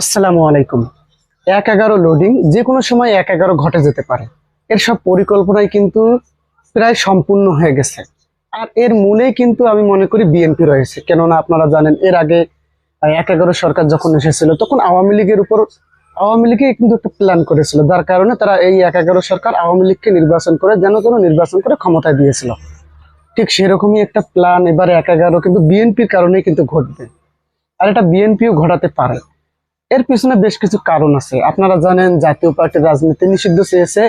আসসালামু আলাইকুম। এক এগারো লোডিং যে কোনো সময় এক এগারো ঘটে যেতে পারে। এর সব পরিকল্পনাই কিন্তু প্রায় সম্পূর্ণ হয়ে গেছে। আর এর মূলে কিন্তু আমি মনে করি বিএনপি রয়েছে। কেননা আপনারা জানেন, এর আগে এক এগারো সরকার যখন এসেছিল, তখন আওয়ামী লীগের উপর, আওয়ামী লীগে কিন্তু একটা প্ল্যান করেছিল। যার কারণে তারা এই এক এগারো সরকার আওয়ামী লীগকে নির্বাচন করে, যেন যেন নির্বাচন করে ক্ষমতায় দিয়েছিল। ঠিক সেরকমই একটা প্ল্যান এবারে এক এগারো কিন্তু বিএনপির কারণেই কিন্তু ঘটবে। আর এটা বিএনপিও ঘটাতে পারে। এর পিছনে বেশ কিছু কারণ আছে। আপনারা জানেন জাতীয় পার্টির রাজনীতি নিষিদ্ধ চেয়েছে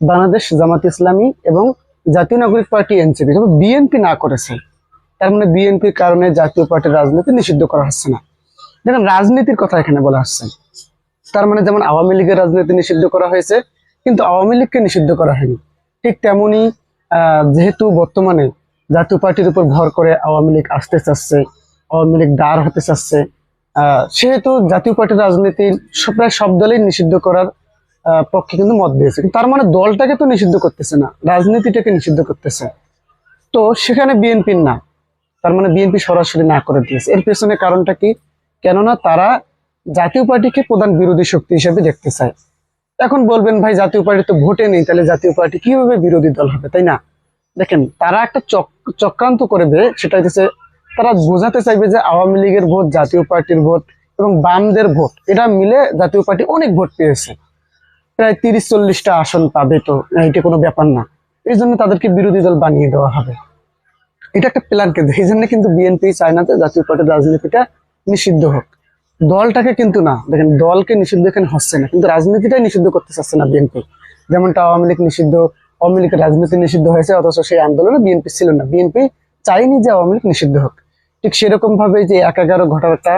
বাংলাদেশ জামাত ইসলামী এবং জাতীয় নাগরিক পার্টি এনসিপি। কিন্তু বিএনপি না করেছে। তার মানে বিএনপির কারণে জাতীয় পার্টির রাজনীতি নিষিদ্ধ করা হচ্ছে না। দেখেন, রাজনীতির কথা এখানে বলা হচ্ছে। তার মানে যেমন আওয়ামী লীগের রাজনীতি নিষিদ্ধ করা হয়েছে, কিন্তু আওয়ামী লীগকে নিষিদ্ধ করা হয়নি। ঠিক তেমনি যেহেতু বর্তমানে জাতীয় পার্টির উপর ভর করে আওয়ামী লীগ আসতে চাচ্ছে, আওয়ামী লীগ দাঁড় হতে চাচ্ছে সেহেতু জাতীয় পার্টির রাজনীতি প্রায় সব দলই নিষিদ্ধ করার পক্ষে কিন্তু মত দিয়েছে। তার মানে দলটাকে তো নিষিদ্ধ করতেছে না, রাজনীতিটাকে নিষিদ্ধ করতেছে। তো সেখানে বিএনপির না তার মানে বিএনপি সরাসরি না করে দিয়েছে। এর পেছনে কারণটা কি? কেননা তারা জাতীয় পার্টিকে প্রধান বিরোধী শক্তি হিসেবে দেখতে চায়। এখন বলবেন, ভাই, জাতীয় পার্টি তো ভোটে নেই, তাহলে জাতীয় পার্টি কীভাবে বিরোধী দল হবে? তাই না? দেখেন, তারা একটা চক- চক্রান্ত করবে সেটা হচ্ছে তারা বোঝাতে চাইবে যে আওয়ামী লীগের ভোট, জাতীয় পার্টির ভোট এবং বামদের ভোট, এটা মিলে জাতীয় পার্টি অনেক ভোট পেয়েছে। প্রায় তিরিশ চল্লিশটা আসন পাবে তো এটা কোনো ব্যাপার না। এই জন্য তাদেরকে বিরোধী দল বানিয়ে দেওয়া হবে। এটা একটা প্ল্যান কিন্তু এই জন্য কিন্তু বিএনপি চায় না যে জাতীয় পার্টির রাজনীতিটা নিষিদ্ধ হোক। দলটাকে কিন্তু না, দেখেন, দলকে নিষিদ্ধ এখানে হচ্ছে না, কিন্তু রাজনীতিটাই নিষিদ্ধ করতে চাচ্ছে না বিএনপি। যেমনটা আওয়ামী লীগ নিষিদ্ধ, আওয়ামী লীগের রাজনীতি নিষিদ্ধ হয়েছে, অথচ সেই আন্দোলনে বিএনপি ছিল না। বিএনপি চাইনি যে আওয়ামী লীগ নিষিদ্ধ হোক। ঠিক সেরকম ভাবে যে একাগারো ঘটার একটা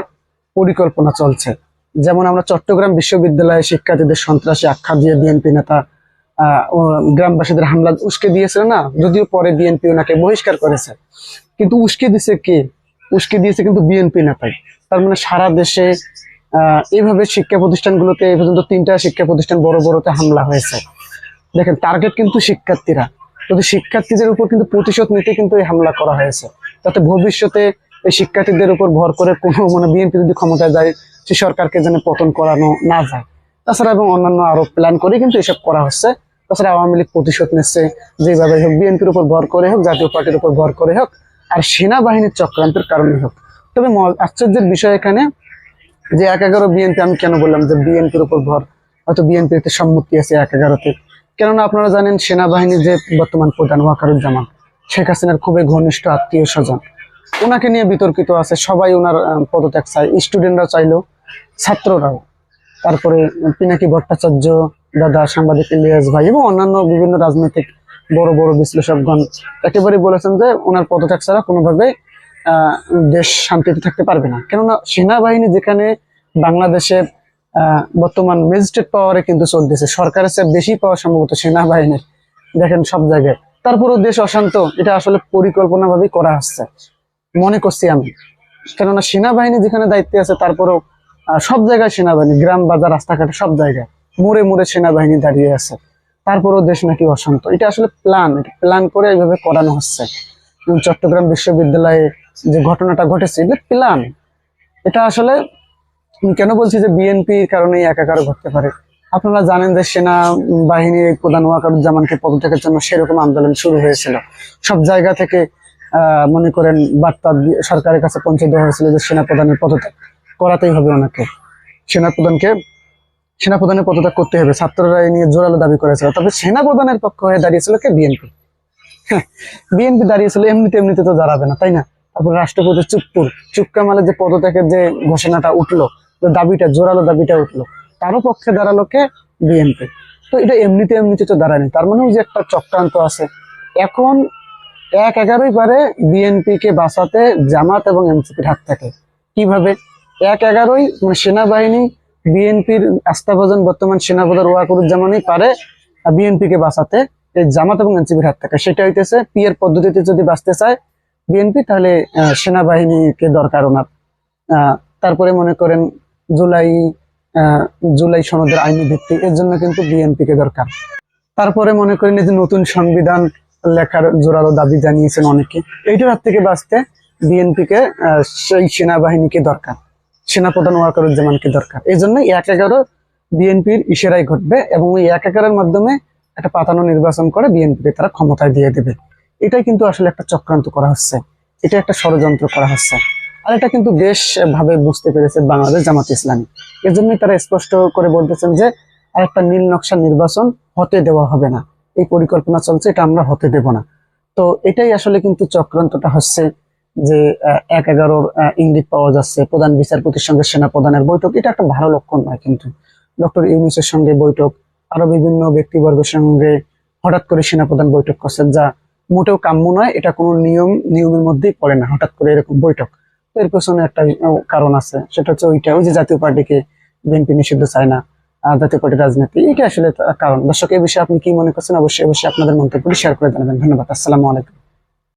পরিকল্পনা চলছে। যেমন আমরা চট্টগ্রাম বিশ্ববিদ্যালয়ে শিক্ষার্থীদের সন্ত্রাসী আখ্যা দিয়ে বিএনপি নেতা গ্রামবাসীদের হামলা উস্কে দিয়েছিল না? যদিও পরে বিএনপি ওনাকে বহিষ্কার করেছে। কিন্তু উস্কে দিছে কে? উস্কে দিয়েছে কিন্তু বিএনপি নেতাই তার মানে সারা দেশে এইভাবে শিক্ষা প্রতিষ্ঠানগুলোতে এই পর্যন্ত তিনটা শিক্ষা প্রতিষ্ঠান বড় বড়তে হামলা হয়েছে। দেখেন টার্গেট কিন্তু শিক্ষার্থীরা। যদি শিক্ষার্থীদের উপর কিন্তু প্রতিশোধ নিতে কিন্তু এই হামলা করা হয়েছে। তাতে ভবিষ্যতে এই শিক্ষার্থীদের উপর ভর করে কোনো মানে বিএনপি যদি ক্ষমতায় যায়, সে সরকারকে যেন পতন করানো না যায়। তাছাড়া এবং অন্যান্য আরও প্ল্যান করে কিন্তু এসব করা হচ্ছে। তাছাড়া আওয়ামী লীগ প্রতিশোধ নিচ্ছে, যেভাবে হোক বিএনপির উপর ভর করে হোক, জাতীয় পার্টির উপর ভর করে হোক, আর সেনাবাহিনীর চক্রান্তের কারণে হোক। তবে আশ্চর্যের বিষয় এখানে যে এক এগারো বিএনপি, আমি কেন বললাম যে বিএনপির উপর ভর? হয়তো বিএনপিতে সম্মতি আছে এক এগারোতে। কেননা আপনারা জানেন, সেনাবাহিনীর যে বর্তমান প্রধান ওয়াকারুজ্জামান, শেখ হাসিনার খুবই ঘনিষ্ঠ আত্মীয় স্বজন ওনাকে নিয়ে বিতর্কিত আছে, সবাই ওনার পদত্যাগ চায়। স্টুডেন্টরাও চাইলো ছাত্ররাও। তারপরে পিনাকি ভট্টাচার্য, দাদা সাংবাদিক ইলিয়াস ভাই এবং অন্যান্য বিভিন্ন রাজনৈতিক বড় বড় বিশ্লেষকগণ একেবারে বলেছেন যে ওনার পদত্যাগ ছাড়া কোনোভাবে দেশ শান্তিতে থাকতে পারবে না। কেননা সেনাবাহিনী যেখানে বাংলাদেশের বর্তমান ম্যাজিস্ট্রেট পাওয়ারে কিন্তু চলতেছে, সরকারের চেয়ে বেশি পাওয়া সম্ভবত সেনাবাহিনীর। দেখেন সব জায়গায়। তারপরেও দেশ অশান্ত, এটা আসলে পরিকল্পনা ভাবেই করা হচ্ছে। মনে করছি আমি। কেননা সেনাবাহিনী যেখানে দায়িত্বে আছে, তারপরেও সব জায়গায় সেনাবাহিনী, গ্রাম, বাজার, রাস্তাঘাটে, সব জায়গায় মোড়ে মোড়ে সেনাবাহিনী দাঁড়িয়ে আছে। তারপরেও দেশ নাকি অশান্ত। এটা আসলে প্ল্যান প্ল্যান করে এইভাবে করানো হচ্ছে। চট্টগ্রাম বিশ্ববিদ্যালয়ে যে ঘটনাটা ঘটেছে, এটা প্ল্যান এটা আসলে কেন বলছি যে বিএনপির কারণেই একাকার ঘটতে পারে? আপনারা জানেন যে সেনা বাহিনীর প্রধান ওয়াকারুজ্জামানকে পদত্যাগের জন্য সেরকম আন্দোলন শুরু হয়েছিল। সব জায়গা থেকে মনে করেন বার্তা সরকারের কাছে পৌঁছে দেওয়া হয়েছিল যে সেনা প্রধানের পদত্যাগ করাতেই হবে ওনাকে। সেনা প্রধানকে সেনা প্রধানের পদত্যাগ করতে হবে। ছাত্ররা নিয়ে জোরালো দাবি করেছিল। তবে সেনা প্রধানের পক্ষ হয়ে দাঁড়িয়েছিল কে? বিএনপি। বিএনপি দাঁড়িয়েছিল, এমনিতে এমনিতে তো দাঁড়াবে না, তাই না? তারপর রাষ্ট্রপতি চুপ্পুর চুপকামালের যে পদত্যাগের যে ঘোষণাটা উঠল দাবিটা, জোরালো দাবিটা উঠল, তারও পক্ষে দাঁড়াল কে? বিএনপি। তো এটা এমনিতে এমনিতে তো দাঁড়ায়নি। তার মানে ওই যে একটা চক্রান্ত আছে। এখন এক এগারোই পারে বিএনপি কে বাঁচাতে জামাত এবং এনসিপির হাত থাকে। কীভাবে? এক এগারোই মানে সেনাবাহিনী বিএনপির আস্থাভাজন বর্তমান সেনাপ্রধান ওয়াকুরুজ্জামানই পারে বিএনপি কে বাঁচাতে। এই জামাত এবং এনসিপির হাত থাকে। সেটা হইতেছে পিয়ের পদ্ধতিতে যদি বাঁচতে চায় বিএনপি তাহলে সেনাবাহিনীকে দরকার ওনার। তারপরে মনে করেন জুলাই জুলাই সনদের আইনি ভিত্তি, এর জন্য কিন্তু বিএনপি কে দরকার। তারপরে মনে করেন যে নতুন সংবিধান লেখার জোরালো দাবি জানিয়েছেন অনেকে। এইটার হাত থেকে বাঁচতে বিএনপি কে সেই সেনাবাহিনীকে দরকার। সেনাপ্রধান ওয়াকারুজ্জামানকে দরকার। এই জন্য এক এগারো বিএনপির ইশারাই ঘটবে এবং ওই এক এগারোর মাধ্যমে একটা পাতানো নির্বাচন করে বিএনপিকে তারা ক্ষমতায় দিয়ে দেবে। এটাই কিন্তু আসলে একটা চক্রান্ত করা হচ্ছে। এটা একটা ষড়যন্ত্র করা হচ্ছে। আর এটা কিন্তু বেশ ভাবে বুঝতে পেরেছে বাংলাদেশ জামাত ইসলামী। এর জন্যই তারা স্পষ্ট করে বলতেছেন যে আর একটা নীল নকশা নির্বাচন হতে দেওয়া হবে না। এই পরিকল্পনা চলছে, এটা আমরা হতে দেব না। তো এটাই আসলে কিন্তু চক্রান্তটা হচ্ছে যে এক এগারোর ইঙ্গিত পাওয়া যাচ্ছে প্রধান বিচারপতির সঙ্গে সেনা প্রধানের বৈঠক। এটা একটা ভালো লক্ষণ নয় কিন্তু। ডক্টর ইউনুসের সঙ্গে বৈঠক, আরও বিভিন্ন ব্যক্তিবর্গের সঙ্গে হঠাৎ করে সেনাপ্রধান বৈঠক করছেন যা মোটেও কাম্য নয়, এটা কোনো নিয়ম, নিয়মের মধ্যেই পড়ে না হঠাৎ করে এরকম বৈঠক। এর পেছনে একটা কারণ আছে, সেটা হচ্ছে ওইটা, ওই যে জাতীয় পার্টিকে বিএনপি নিষিদ্ধ চায় না। জাতীয় পার্টির রাজনীতি এটা আসলে কারণ। দর্শক এই বিষয়ে আপনি কি মনে করছেন? অবশ্যই অবশ্যই আপনাদের মন্তব্যটি শেয়ার করে জানাবেন। ধন্যবাদ, আসসালামু আলাইকুম।